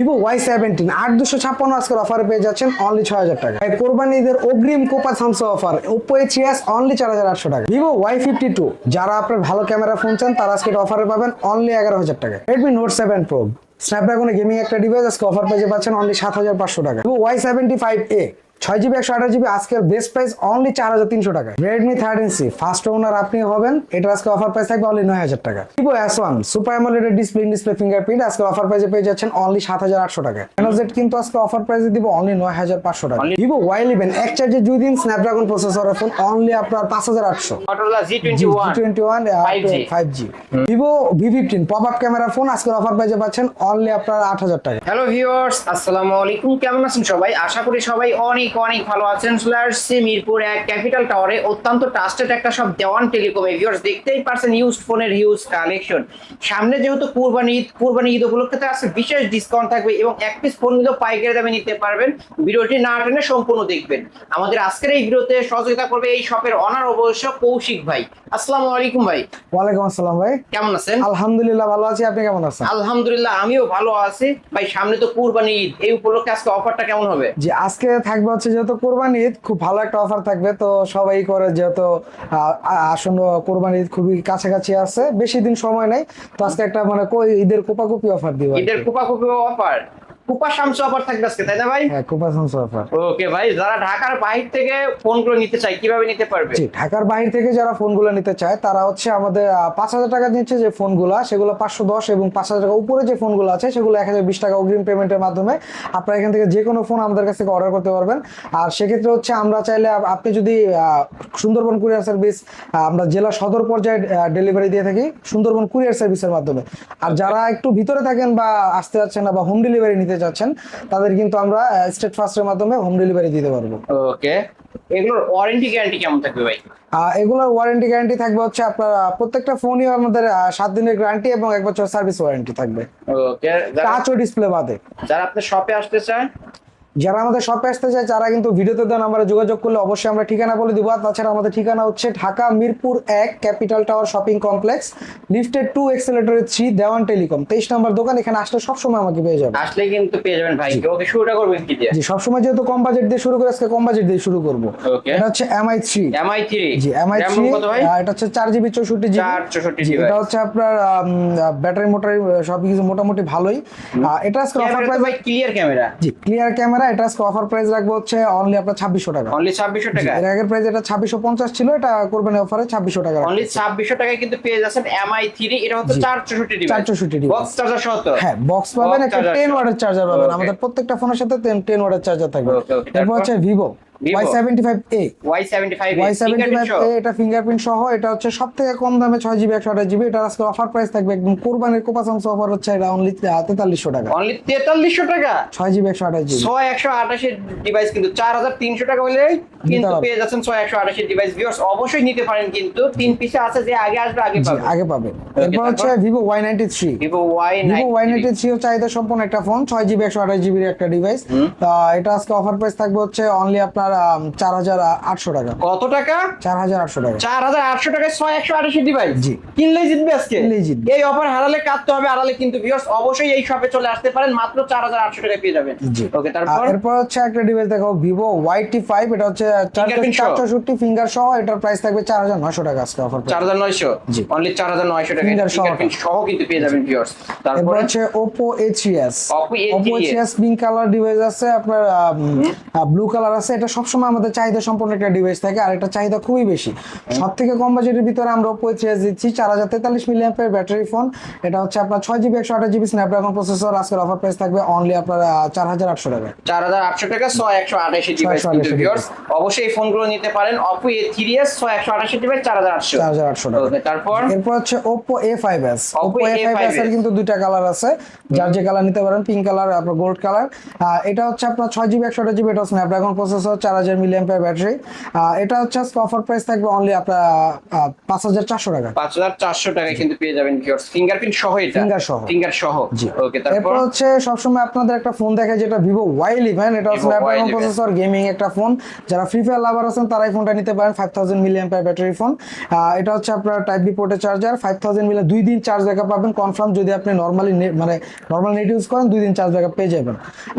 Vivo Y seventeen আট দুশো ছাপ্পান্ন আজকের অফারে পেয়ে যাচ্ছেন অনলি ছয় হাজার টাকা। এই কোরবানিদের অগ্রিম কোপা থামস অফার ওপো এইচএস অনলি চার হাজার আটশো টাকা। ভিভো ওয়াই ফিফটি টু, যারা আপনার ভালো ক্যামেরা ফোন চান, তারা আজকে অফারে পাবেন অনলি এগারো হাজার টাকা রেডমি নোট সেভেন প্রো স্ন্যাপড্রাগনে গেমিং একটা ডিভাইস আজকে অফার পেয়ে পাচ্ছেন অনলি সাত হাজার পাঁচশো টাকা। Vivo Y seventy five A ছয় জিবি একশো আঠাশ জিবি আজকের বেস্ট প্রাইস অনলি চার হাজার তিনশো টাকা Redmi thirteen C first owner আপনি হবেন এটা আজকে অফার প্রাইস থাকবে অনলি নয় হাজার টাকা। Vivo S one super AMOLED display display fingerprint আজকে অফার প্রাইসে পেয়ে যাচ্ছেন অনলি সাত হাজার আটশো টাকা জেড কিন্তু আজকে অফার প্রাইসে দিব অনলি নয় হাজার পাঁচশো টাকা ভিভো ওয়াই ইলেভেন এক চার্জে দুই দিন স্ন্যাপড্রাগন প্রসেসরের ফোন অনলি আপনার পাঁচ হাজার আটশো। G twenty one twenty one five G Vivo V fifteen pop up camera phone আজকে অফার প্রাইসে পাচ্ছেন অনলি আপনার আট হাজার টাকা হ্যালো ভিউয়ার্স আসসালামু আলাইকুম কেমন আছেন সবাই? আশা করি সবাই অনেক অনেক ভালো আছেন। চলে আসছি মিরপুর এক ক্যাপিটাল টাওয়ারে অত্যন্ত ট্রাস্টেড একটা সব দেওয়ান টেলিকমে ভিউয়ার্স দেখতেই পারছেন ইউজ ফোনের হিউজ কালেকশন সামনে যেহেতু কুরবানি ঈদ কুরবানি ঈদ উপলক্ষে আছে বিশেষ ডিসকাউন্ট থাকবে এবং এক পিস ফোনগুলো পাইকারি দামে নিতে পারবেন। ভিডিওটি না টেনে সম্পূর্ণ দেখবেন। আমাদের আজকের এই ভিডিওতে সহযোগিতা করবে এই শপের অনার অবশ্য কৌশিক ভাই। আসসালামু আলাইকুম ভাই। ওয়ালাইকুম আসসালাম ভাই। কেমন আছেন? আলহামদুলিল্লাহ ভালো আছি। আপনি কেমন আছেন? আলহামদুলিল্লাহ আমিও ভালো আছি। ভাই সামনে তো কুরবানি ঈদ। এই উপলক্ষে আজকে অফারটা কেমন হবে? জি আজকে থাকবে হচ্ছে যেহেতু কোরবানি ঈদ, খুব ভালো একটা অফার থাকবে। তো সবাই করে যেহেতু আসন্ন কোরবানি ঈদ খুবই কাছাকাছি আছে, বেশি দিন সময় নেই। তো আজকে একটা মানে ঈদের কোপাকুপি অফার দিব ঈদের কোপাকুপি অফার কুপা শামসু অফার থাকবে আজকে তাই না ভাই? হ্যাঁ কোপা সংসদ অফার ওকে ভাই যারা ঢাকার বাহির থেকে ফোনগুলো নিতে চায় কীভাবে নিতে পারবে? জি ঢাকার বাইরে থেকে যারা ফোনগুলো নিতে চায় তারা হচ্ছে আমাদের পাঁচ হাজার টাকা নিচ্ছে যে ফোনগুলো সেগুলো পাঁচশো দশ এবং পাঁচ হাজার টাকা উপরে যে ফোনগুলো আছে সেগুলো এক হাজার বিশ টাকা অগ্রিম পেমেন্টের মাধ্যমে আপনারা এখান থেকে যে কোনো ফোন আমাদের কাছ থেকে অর্ডার করতে পারবেন। আর সেক্ষেত্রে হচ্ছে আমরা চাইলে আপনি যদি সুন্দরবন কুরিয়ার সার্ভিস আমরা জেলা সদর পর্যায়ে ডেলিভারি দিয়ে থাকি সুন্দরবন কুরিয়ার সার্ভিসের মাধ্যমে। আর যারা একটু ভিতরে থাকেন বা আসতে যাচ্ছেন না বা হোম ডেলিভারি নিতে চাচ্ছেন তাদের কিন্তু আমরা স্টেট ফাস্টের মাধ্যমে হোম ডেলিভারি দিতে পারব। ওকে এগুলোর ওয়ারেন্টি গ্যারান্টি কেমন থাকবে ভাই? এগুলোর ওয়ারেন্টি গ্যারান্টি থাকবে হচ্ছে আপনার প্রত্যেকটা ফোনই আমাদের সাত দিনের গ্যারান্টি এবং এক বছর সার্ভিস ওয়ারেন্টি থাকবে। ওকে টাচ ও ডিসপ্লে বাদে। যারা আপনার শপে আসতে চায় যারা আমাদের শপে আসতে চায় তারা কিন্তু ভিডিওতে দেন আমরা যোগাযোগ করলে অবশ্যই আমরা ঠিকানা বলে দিব। আর তাছাড়া আমাদের ঠিকানা হচ্ছে ঢাকা মিরপুর এক capital tower shopping complex lifted to এক্সেলেটরের three Dewan telecom. তেইশ নম্বর দোকান এখানে আসলে সবসময় আমাকে পেয়ে যাবে। আসলে কিন্তু পেয়ে যাবেন ভাই। ওকে শুরুটা করবেন কি দিয়ে? জি সবসময় যেহেতু কম বাজেট দিয়ে শুরু করে আজকে কম বাজেট দিয়ে শুরু করব। এটা হচ্ছে MI three MI three G MI three এটা হচ্ছে চার জিবি চৌষট্টি জিবি। চৌষট্টি জিবি এটা হচ্ছে আপনার ব্যাটারি মোটারি সব কিছু মোটামুটি ভালোই। এটা আজকে অফার প্রাইস ভাই ক্লিয়ার ক্যামেরা। জি ক্লিয়ার ক্যামেরা এটা আজকে অফার প্রাইস রাখব হচ্ছে অনলি আপনার ছাব্বিশশো টাকা অনলি ছাব্বিশশো টাকা এর আগের প্রাইস এটা ছাব্বিশশো পঞ্চাশ ছিল এটা করবেন অফারে ছাব্বিশশো টাকা অনলি ছাব্বিশশো টাকায় কিন্তু পেয়ে যাচ্ছেন এমআই থ্রি এটা হচ্ছে। চার চৌষট্টি চার 464 device। বক্স চার্জার সহ তো হ্যাঁ বক্স পাবেন একটা টেন। ওয়াটের চার্জার পাবেন আমাদের প্রত্যেকটা ফোনের সাথে টেন ওয়াটের চার্জার থাকবে এরপর? হচ্ছে ভিভো এটা ফিঙ্গারপ্রিন্ট সহ এটা হচ্ছে কম দামে জিবি জিবি এটা আজকে অফার প্রাইস থাকবে একদম কোরবানির কোপাসাংস অফার হচ্ছে এটা অনলি তেতাল্লিশশো টাকা। অনলি তেতাল্লিশশো টাকা? ছয় জিবি একশো আঠাশ জিবি ছয় একশো ডিভাইস কিন্তু চার হাজার তিনশো টাকা হলে কিন্তু পেয়ে যাচ্ছেন ছয় একশো ডিভাইস ভিউয়ার্স অবশ্যই নিতে পারেন কিন্তু তিন পিসে আছে যে আগে আসবে আগে পাবে। আগে এরপর হচ্ছে থ্রি চাহিদা সম্পন্ন একটা ফোন ছয় জিবি একশো আঠাশ জিবির একটা ডিভাইস এটা আজকে অফার প্রাইস থাকবে হচ্ছে অনলি আপনার চার হাজার আটশো টাকা। কত টাকা? চার হাজার আটশো টাকা। চার হাজার আটশো টাকায় ছয় একশো ডিভাইস জি। কিনলেই জিতবে আজকে? কিনলেই জিতবে। এই অফার হারালে কাটতে হবে হারালে কিন্তু ভিউয়ার্স অবশ্যই এই শপে চলে আসতে পারেন মাত্র চার হাজার আটশো টাকায় পেয়ে যাবেন। জি। ওকে তারপর? এরপর হচ্ছে একটা ডিভাইস দেখো ভিভো ওয়াই টি ফাইভ এটা হচ্ছে চারশোষট্টি ফিঙ্গার সহ? এটার প্রাইস থাকবে চার হাজার নশো টাকা আজকে অফার চার হাজার নয়শো? জি। অনলি চার হাজার নয়শো টাকা Finger সহ। সহ কিন্তু পেয়ে যাবেন ভিউয়ার্স তারপরে? হচ্ছে ওপো এইচএস Oppo ওপো A3s এইচএস পিঙ্ক কালার ডিভাইস আছে আপনার ব্লু কালার আছে এটা সবসময় আমাদের চাহিদা সম্পন্ন একটা ডিভাইস থাকে আর এটা চাহিদা খুবই বেশি। সব থেকে কম বাজেটের ভিতরে আমরা ওপো এইচএস দিচ্ছি চার হাজার তেতাল্লিশ মিলিয়ামের ব্যাটারি ফোন এটা হচ্ছে আপনার ছয় জিবি একশো আঠাশ জিবি স্ন্যাপড্রাগন প্রসেসর আজকের অফার প্রাইস থাকবে অনলি আপনার চার হাজার আটশো টাকা চার হাজার আটশো টাকা ছয় একশো আঠাশি ডিভাইস 688 কিন্তু ভিউয়ার্স অবশ্যই এই ফোনগুলো নিতে পারেন। অপো এ থ্রি এস ছয় একশো আঠাশি ডিভাইস চার হাজার আটশো। চার হাজার আটশো টাকা। তারপর? এরপর হচ্ছে Oppo A5s Oppo Oppo A5s এর কিন্তু দুইটা কালার আছে। যার যে কালার নিতে পারেন পিঙ্ক কালার আপনার গোল্ড কালার এটা হচ্ছে আপনার ছয় জিবি একশো আঠাশ জিবি এটা স্ন্যাপড্রাগন প্রসেসর চার হাজার মিলিয়াম ব্যাটারি এটা হচ্ছে আজকে অফার প্রাইস থাকবে অনলি আপনার পাঁচ হাজার চারশো টাকা। পাঁচ হাজার চারশো টাকায় কিন্তু পেয়ে যাবেন ফিঙ্গারপ্রিন্ট সহ এটা? Finger সহ। ফিঙ্গার সহ? জি। ওকে তারপর? হচ্ছে সবসময় আপনাদের একটা ফোন দেখে যেটা ভিভো ওয়াই ইলেভেন এটা স্ন্যাপড্রাগন প্রসেসর গেমিং একটা ফোন যারা ফ্রি ফায়ার লাভার আছেন তারা এই ফোনটা নিতে পারেন five thousand milliamp battery phone এটা হচ্ছে আপনার type B charger five thousand million দুই দিন চার্জ ব্যাকআপ পাবেন। কনফার্ম যদি আপনি নর্মালি মানে নর্মাল নেট ইউজ করেন দুই দিন চার্জ ব্যাকআপ পেয়ে যাবেন।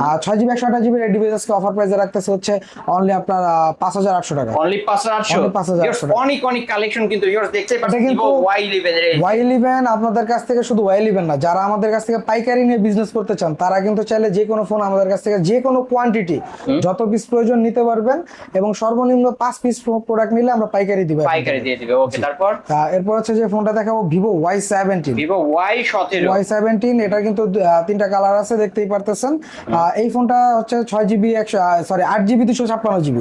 আর ছয় জিবি একশো আঠাশ জিবি রেডি আজকে অফার প্রাইসে রাখতেছে হচ্ছে অনলি আপনার পাঁচ হাজার আটশো টাকা। অনলি পাঁচ হাজার আটশো? Only 5,800 অনেক অনেক কালেকশন কিন্তু ভিউয়ার্স দেখতেই পাচ্ছেন Vivo Y eleven Y eleven আপনাদের কাছ থেকে শুধু ওয়াই ইলেভেন না যারা আমাদের কাছ থেকে পাইকারি নিয়ে বিজনেস করতে চান তারা কিন্তু চাইলে যে কোনো ফোন আমাদের কাছ থেকে যে কোনো কোয়ান্টিটি যত পিস প্রয়োজন নিতে পারবেন এবং সর্বনিম্ন পাঁচ পিস প্রোডাক্ট নিলে আমরা পাইকারি দিব পাইকারি দিয়ে দিবে ওকে তারপর? এরপর হচ্ছে যে ফোনটা দেখাবো Vivo Y seventeen Vivo Y সতেরো ওয়াই সেভেন্টিন এটা কিন্তু তিনটা কালার আছে দেখতেই পারতেছেন। এই ফোনটা হচ্ছে ছয় জিবি একশো সরি আট জিবি দুশো ছাপ্পান্ন জিবি?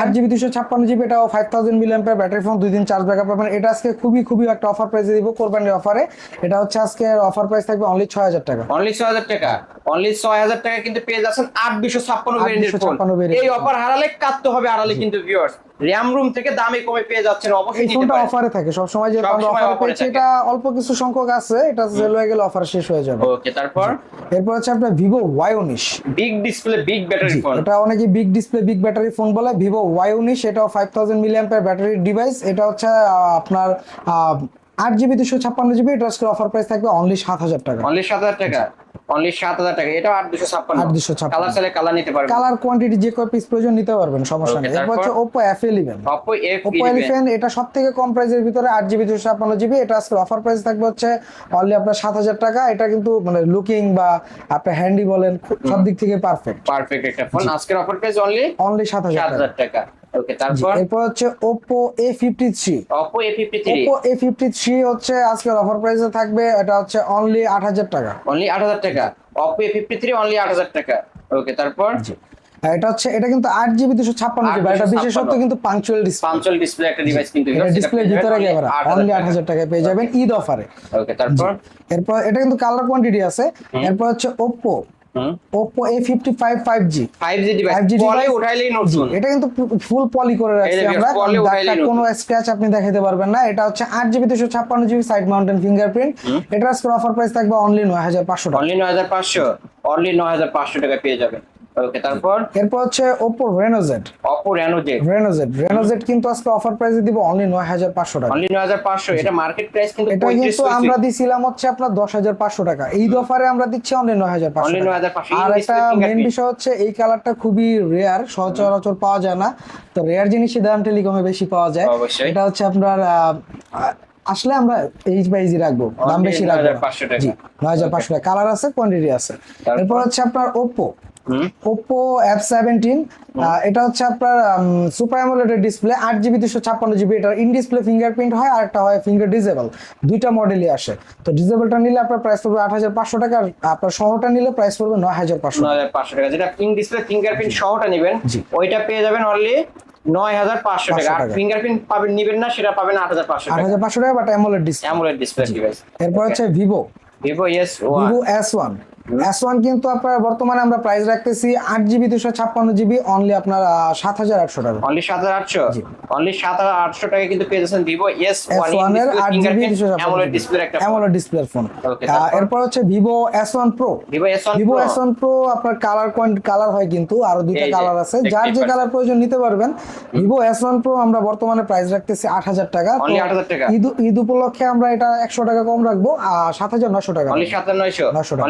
আট জিবি দুশো ছাপ্পান্ন জিবি এটাও five thousand milliamp battery phone দুই দিন চার্জ ব্যাকআপ পাবেন এটা আজকে খুবই খুবই একটা অফার প্রাইসে দিব কোরবানির অফারে এটা হচ্ছে আজকে অফার প্রাইস থাকবে অনলি ছয় হাজার টাকা। অনলি ছয় হাজার টাকা? অনলি ছয় হাজার টাকা কিন্তু পেয়ে যাচ্ছেন আট দুশো ছাপ্পান্ন ভ্যারিয়েন্টের ফোন 856 variant এই অফার হারালে কাটতে হবে হারালে কিন্তু ভিউয়ার্স র্যাম রুম থেকে দামে কমে পেয়ে যাচ্ছেন। অবশ্যই এই ফোনটা। অফারে থাকে। সব সময় সবসময় অফারে পেয়েছি। এটা অল্প কিছু সংখ্যক আছে এটা সেল হয়ে গেলে অফার শেষ হয়ে যাবে। ওকে তারপর? এরপর হচ্ছে আপনার ভিভো ওয়াই উনিশ big display big battery phone এটা অনেকে big display big battery phone বলে। ভিভো ওয়াই উনিশ এটাও five thousand milliamp battery device এটা হচ্ছে আপনার আট জিবি দুশো ছাপ্পান্ন জিবি এটা অফার প্রাইস থাকবে অনলি সাত হাজার টাকা। অনলি সাত হাজার টাকা। অনলি সাত হাজার টাকা। এটা আট দুশো ছাপ্পান্ন। 8256 কালার চাইলে কালার নিতে পারবেন। কালার কোয়ান্টিটি যে কয় পিস প্রয়োজন নিতে পারবেন সমস্যা নেই। এরপর হচ্ছে এফ ইলেভেন অপো এলিফেন এটা সব থেকে কম প্রাইসের ভিতরে আট জিবি দুশো ছাপ্পান্ন জিবি এটা আজকে অফার প্রাইস থাকবে হচ্ছে অনলি আপনার সাত হাজার টাকা। এটা কিন্তু মানে লুকিং বা আপনার হ্যান্ডি বলেন সব দিক থেকে পারফেক্ট পারফেক্ট একটা ফোন আজকের অফার প্রাইস অনলি অনলি সাত হাজার সাত টাকা হাজার টাকা। ওকে তারপর? এরপর হচ্ছে হচ্ছে আজকের অফার প্রাইসে থাকবে এটা হচ্ছে অনলি টাকা। অনলি টাকা। অনলি টাকা। ওকে তারপর? এটা হচ্ছে এটা কিন্তু আট জিবি দুশো ছাপ্পান্ন জিবি এটা 8 বিশেষত্ব কিন্তু punctual display punch hole display একটা ডিভাইস কিন্তু এটা ডিসপ্লে ভিতরে ক্যামেরা অনলি আট হাজার টাকায় পেয়ে যাবেন ঈদ অফারে ওকে তারপর? এরপর এটা কিন্তু কালার কোয়ান্টিটি আছে। এরপর হচ্ছে Oppo five G device 5G পরে উঠাইলেই নতুন এটা কিন্তু ফুল পলি করে রাখছি আমরা। দাগটা কোনো স্ক্র্যাচ আপনি দেখাতে পারবেন না। এটা হচ্ছে আট জিবি দুশো ছাপ্পান্ন জিবি সাইড মাউন্টেন ফিঙ্গারপ্রিন্ট এটা আজকে অফার প্রাইস থাকবে অনলি নয় হাজার পাঁচশো টাকা। অনলি নয় হাজার পাঁচশো। অনলি নয় হাজার পাঁচশো টাকা পেয়ে যাবেন। ওকে তারপর? এরপর হচ্ছে Oppo Reno Z Oppo Reno Z Reno Z Reno Z কিন্তু আজকে অফার প্রাইসে দিব অনলি নয় হাজার পাঁচশো টাকা। অনলি নয় হাজার পাঁচশো এটা মার্কেট প্রাইস কিন্তু এটা কিন্তু আমরা দিছিলাম হচ্ছে আপনার দশ হাজার পাঁচশো টাকা। ঈদ অফারে আমরা দিচ্ছি অনলি নয় হাজার পাঁচশো Only টাকা। 9,500 আর এই একটা display বিষয় হচ্ছে এই কালারটা খুবই রেয়ার সচরাচর পাওয়া যায় না। তো রেয়ার জিনিসই দাম টেলিকমে বেশি পাওয়া যায়। এটা হচ্ছে আপনার আসলে আমরা এইচ বাইজি রাখব দাম বেশি রাখব 9,500 নয় হাজার পাঁচশো টাকা। কালার আছে কোয়ান্টিটি আছে। এরপর হচ্ছে আপনার ওপো ওপো এফ সেভেন্টিন এটা হচ্ছে আপনার সুপার অ্যামোলেডের ডিসপ্লে আট জিবি দুশো ছাপ্পান্ন জিবি এটা ইন ডিসপ্লে ফিঙ্গারপ্রিন্ট হয় আর একটা হয় ফিঙ্গার ডিজেবল দুইটা মডেলই আসে। তো ডিজেবলটা নিলে আপনার প্রাইস পড়বে আট হাজার পাঁচশো টাকা আর আপনার শহরটা নিলে প্রাইস পড়বে নয় হাজার পাঁচশো পাঁচশো টাকা যেটা ইন ডিসপ্লে ফিঙ্গারপ্রিন্ট সহটা নেবেন ওইটা পেয়ে যাবেন অনলি নয় হাজার পাঁচশো টাকা। আর ফিঙ্গারপ্রিন্ট পাবেন নিবেন না সেটা পাবেন আট হাজার পাঁচশো আট হাজার পাঁচশো টাকা but AMOLED display AMOLED display device এরপর হচ্ছে Vivo Vivo S Vivo S one S one কিন্তু আপনার বর্তমানে আমরা প্রাইস রাখতেছি আট জিবি দুশো ছাপ্পান্ন জিবি অনলি আপনার সাত হাজার আটশো টাকা। অনলি সাত হাজার আটশো? অনলি সাত হাজার আটশো টাকা কিন্তু পেয়ে যাচ্ছেন ভিভো এস ওয়ানের আট জিবি দুশো অ্যামোলেড ডিসপ্লে ফোন এরপর হচ্ছে Vivo S one pro Vivo S one Vivo S one pro আপনার কালার কোয়ান্ট কালার হয় কিন্তু আরও দুইটা কালার আছে। যার যে কালার প্রয়োজন নিতে পারবেন ভিভো এস ওয়ান প্রো আমরা বর্তমানে প্রাইস রাখতেছি আট হাজার টাকা। তো Only 8,000 ঈদ ঈদ উপলক্ষে আমরা এটা একশো টাকা কম রাখব আর সাত হাজার নশো টাকা। অনলি সাত হাজার নয়শো। 900 টাকা।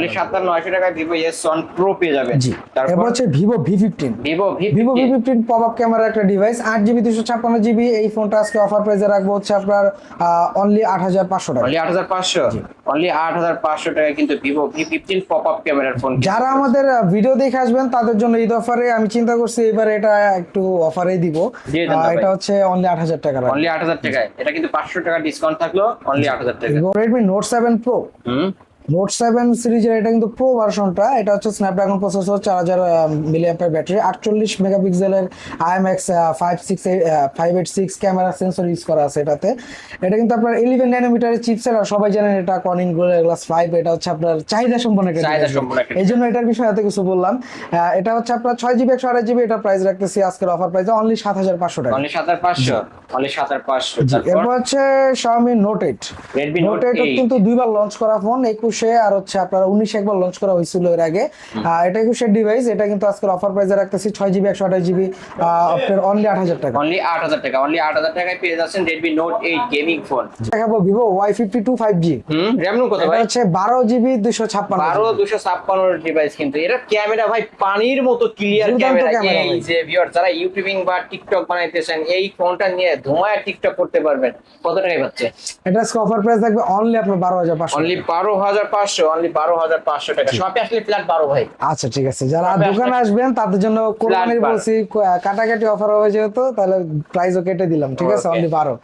অনলি সাত হাজার নয়শো টাকায় ভিভো এস ওয়ান প্রো পেয়ে যাবেন। জি। তারপর এরপর হচ্ছে Vivo V fifteen Vivo Vivo V fifteen pop up camera একটা ডিভাইস আট জিবি দুশো ছাপ্পান্ন জিবি এই ফোনটা আজকে অফার প্রাইসে রাখব হচ্ছে আপনার অনলি আট হাজার পাঁচশো টাকা। অনলি আট হাজার পাঁচশো? অনলি আট হাজার পাঁচশো টাকা কিন্তু Vivo V fifteen pop up ক্যামেরার ফোন যারা আমাদের ভিডিও দেখে আসবেন তাদের জন্য ঈদ অফারে আমি চিন্তা করছি এবারে এটা একটু অফারে দিব। এটা হচ্ছে অনলি আট হাজার টাকা অনলি আট হাজার টাকায়। এটা কিন্তু পাঁচশো টাকা ডিসকাউন্ট থাকল অনলি আট হাজার টাকা। Redmi Note seven Pro hmm. Note seven সিরিজের এটা কিন্তু প্রো ভার্সনটা এটা হচ্ছে স্ন্যাপড্রাগন প্রসেসর চার হাজার মিলিয়াম্পের ব্যাটারি আটচল্লিশ মেগাপিক্সেলের IMX five six five eight six camera sensor use করা আছে এটাতে। এটা কিন্তু আপনার ইলেভেন ন্যানোমিটারের চিপসেট আর সবাই জানেন এটা কনিং গ্লাস ফাইভ এটা হচ্ছে আপনার চাহিদা সম্পন্ন এই জন্য এটার বিষয়ে এত কিছু বললাম। এটা হচ্ছে আপনার ছয় জিবি একশো আড়াই জিবি এটা প্রাইস রাখতেছি আজকের অফার প্রাইস অনলি সাত হাজার পাঁচশো টাকা। অনলি সাত হাজার পাঁচশো। পাঁচশো জি, এরপর হচ্ছে Xiaomi Note 8 Redmi Note Note 8 8 কিন্তু দুইবার লঞ্চ করা ফোন 21 এ আর হচ্ছে আপনার 19 একবার লঞ্চ করা হয়েছিল এর আগে। এটা 21 এর ডিভাইস এটা কিন্তু আজকের অফার প্রাইসে রাখতেছি 6GB 128GB আপনার অনলি 8000 টাকা। অনলি আট হাজার টাকা অনলি আট হাজার টাকায় পেয়ে যাচ্ছেন Redmi Note eight gaming phone দেখাবো Vivo Y52 5G hmm RAM কত এটা ভাই? হচ্ছে 12GB 256 বারো দুশো ছাপ্পান্ন ডিভাইস কিন্তু। এটা ক্যামেরা ভাই পানির মতো ক্লিয়ার ক্যামেরা এই যে ভিউয়ার যারা ইউটিউবিং বা টিকটক বানাইতেছেন এই ফোনটা নিয়ে ধোঁয়ায় টিকটক করতে পারবেন। কত টাকায় পাচ্ছে? এটা অফার প্রাইস থাকবে অনলি আপনার 12500 অনলি বারো হাজার পাঁচশো অনলি বারো হাজার পাঁচশো টাকা। শপে আসলে ফ্ল্যাট বারো ভাই। আচ্ছা ঠিক আছে। যারা দোকানে আসবেন তাদের জন্য কোরবানির বলছি কাটাকাটি অফার হবে যেহেতু তাহলে প্রাইসও কেটে দিলাম ঠিক আছে? অনলি 12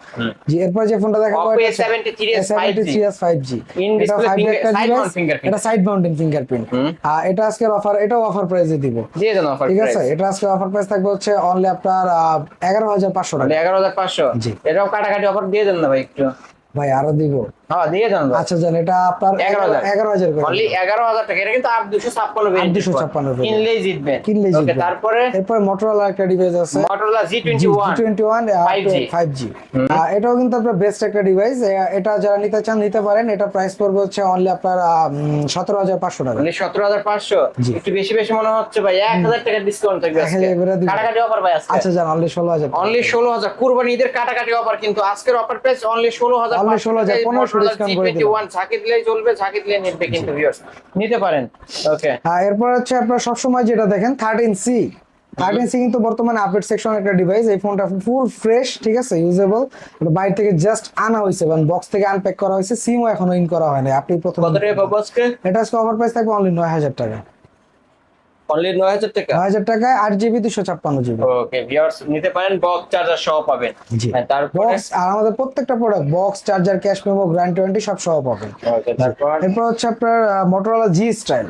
জি এরপর যে ফোনটা দেখাবো এটা হচ্ছে A73s A73s 5G এটা display 5G finger- একটা side device, mount fingerprint. এটা সাইড মাউন্টেন ফিঙ্গারপ্রিন্ট আর এটা আজকের অফার এটাও অফার প্রাইসে দিব। দিয়ে দেন অফার ঠিক আছে? এটা আজকে অফার প্রাইস থাকবে হচ্ছে অনলি আপনার এগারো হাজার পাঁচশো টাকা। পাঁচশো। এটাও কাটাকাটি অফার দিয়ে দেন না ভাই একটু। ভাই আরও দিব। হ্যাঁ দিয়ে দেন আচ্ছা জান এটা আপনার 11,000 এগারো হাজার করে অনলি দিব। এগারো হাজার টাকা। এটা কিন্তু আট দুশো 8256 কিনলেই জিতবেন কিনলেই জিতবেন। তারপরে? এরপর মোটরোলা একটা ডিভাইস আছে। মটোরোলা জি টোয়েন্টি 5G 5G এটাও কিন্তু আপনার বেস্ট একটা ডিভাইস এটা যারা নিতে চান নিতে পারেন। এটা প্রাইস পড়বে হচ্ছে অনলি আপনার সতেরো হাজার পাঁচশো টাকা। সতেরো হাজার পাঁচশো? একটু বেশি বেশি মনে হচ্ছে ভাই। এক হাজার টাকার ডিসকাউন্ট থাকবে এক হাজার করে দিবেন। কাটাকাটি অফার ভাই আজকে। আচ্ছা জান অনলি অনলি ষোলো হাজার। কুরবানি ঈদের কাটাকাটি অফার কিন্তু আজকের অফার প্রাইস অনলি ষোলো হাজার Only 16,000, 1500 discount করে দিলাম। ওয়ান ঝাঁকি দিলেই চলবে ঝাঁকি দিলে নিবে কিন্তু ভিউয়ার্স নিতে পারেন ওকে। হ্যাঁ এরপর হচ্ছে আপনার সবসময় যেটা দেখেন থার্টিন সি থার্টিন সি কিন্তু বর্তমানে আপডেট সেকশন একটা ডিভাইস এই ফোনটা ফুল ফ্রেশ ঠিক আছে ইউজেবল বাইরে থেকে জাস্ট আনা হয়েছে মানে বক্স থেকে আনপ্যাক করা হয়েছে সিমও এখনও ইন করা হয়নি আপনি প্রথম এটা কভার অফার প্রাইস থাকবে অনলি নয় হাজার টাকা। অনলি নয় হাজার টাকা? নয় হাজার টাকায় আট জিবি দুশো ছাপ্পান্ন জিবি ওকে ভিউয়ার্স নিতে পারেন বক্স চার্জার সহ পাবেন। হ্যাঁ, আর আমাদের প্রত্যেকটা product box charger cash memo grand twenty সব সহ পাবেন। ওকে তারপর? এরপর হচ্ছে আপনার Motorola G Style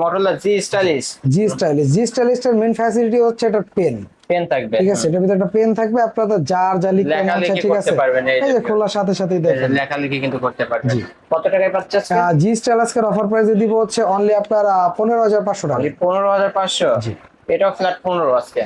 Motorola G stylish G stylish G স্টাইলিশটার main facility হচ্ছে এটা পেন পেন থাকবে। ঠিক আছে এটার ভিতরে একটা পেন থাকবে আপনারা যার যা লিখতে মন চায়, লেখালেখি ঠিক করতে আছে। পারবেন, এই যে খোলার সাথে সাথেই দেখেন। লেখালেখি কিন্তু করতে পারবেন। জি। কত টাকায় পাচ্ছেন আজকে? জি স্টাইল আজকের অফার প্রাইসে দিব হচ্ছে অনলি আপনার পনেরো হাজার পাঁচশো টাকা। অনলি পনেরো হাজার পাঁচশো? জি। এটাও ফ্ল্যাট পনেরো আজকে।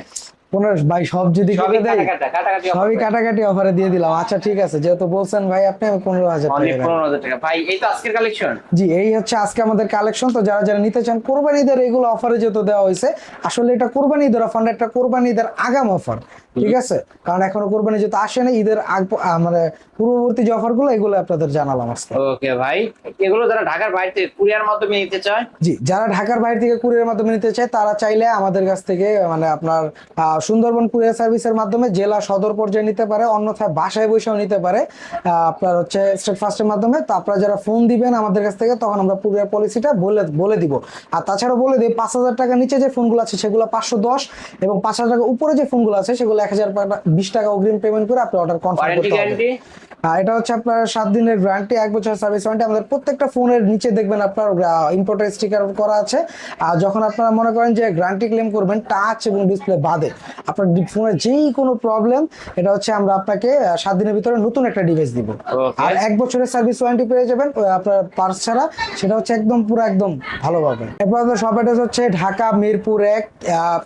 পনেরো ভাই সব যদি কেটে দেয় কাটাকাটি offer সবই কাটাকাটি অফারে দিয়ে দিলাম। আচ্ছা ঠিক আছে যেহেতু বলছেন ভাই আপনি আমি পনেরো হাজার টাকা ভাই এই তো আজকের কালেকশন জি এই হচ্ছে আজকে আমাদের কালেকশন তো যারা যারা নিতে চান কোরবানি ঈদের এগুলো অফারে যেহেতু দেওয়া হয়েছে আসলে এটা কোরবানি ঈদের অফার না এটা কোরবানি ঈদের আগাম অফার ঠিক আছে? কারণ এখনও কোরবানি যেহেতু আসে না ঈদের আগ মানে পূর্ববর্তী যে অফারগুলো এগুলো আপনাদের জানালাম আজকে। ওকে ভাই এগুলো যারা ঢাকার বাইরে থেকে কুরিয়ার মাধ্যমে নিতে চায়? জি যারা ঢাকার বাইরে থেকে কুরিয়ার মাধ্যমে নিতে চায় তারা চাইলে আমাদের কাছ থেকে মানে আপনার সুন্দরবন কুরিয়ার সার্ভিসের মাধ্যমে জেলা সদর পর্যায়ে নিতে পারে অন্যথায় বাসায় বসেও নিতে পারে। আপনার হচ্ছে স্টেট ফার্স্টের মাধ্যমে। তো আপনারা যারা ফোন দিবেন আমাদের কাছ থেকে তখন আমরা কুরিয়ার পলিসিটা বলে বলে দিব। আর তাছাড়া বলে দিই পাঁচ হাজার টাকা নিচে যে ফোনগুলো আছে সেগুলো পাঁচশো দশ এবং পাঁচ হাজার টাকা উপরে যে ফোনগুলো আছে সেগুলো এক হাজার বিশ টাকা অগ্রিম পেমেন্ট করে আপনি অর্ডার কনফার্ম করতে হবে। গ্যারান্টি হ্যাঁ, এটা হচ্ছে আপনার সাত দিনের গ্যারান্টি এক বছর সার্ভিস ওয়ারেন্টি আমাদের প্রত্যেকটা ফোনের নিচে দেখবেন আপনার ইম্পোর্টের স্টিকার করা আছে। আর যখন আপনারা মনে করেন যে গ্যারান্টি ক্লেম করবেন টাচ এবং ডিসপ্লে বাদে আপনার ফোনের যেই কোনো প্রবলেম এটা হচ্ছে আমরা আপনাকে সাত দিনের ভিতরে নতুন একটা ডিভাইস দিব। আর এক বছরের সার্ভিস ওয়ারেন্টি পেয়ে যাবেন আপনার পার্স ছাড়া। সেটা হচ্ছে একদম পুরো একদম ভালো পাবেন। এরপর আমাদের শপ অ্যাড্রেস হচ্ছে ঢাকা মিরপুর এক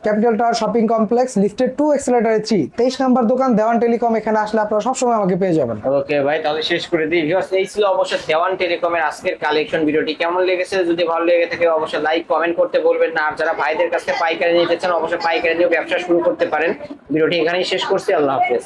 Capital Tower shopping complex lifted to escalator three তেইশ নাম্বার দোকান, দেওয়ান টেলিকম, এখানে আসলে আপনারা সবসময় আমাকে পেয়ে যাবেন। ওকে ভাই, তাহলে শেষ করে দিই। ভিউয়ার্স এই ছিল অবশ্যই দেওয়ান টেলিকমের আজকের কালেকশন ভিডিওটি। কেমন লেগেছে? যদি ভালো লেগে থাকে, অবশ্যই লাইক কমেন্ট করতে বলবেন না। আর যারা ভাইদের কাছে পাইকারি নিতে চান, অবশ্যই পাইকারি নিয়ে ব্যবসা শুরু করতে পারেন। ভিডিওটি এখানেই শেষ করছি। আল্লাহ হাফেজ।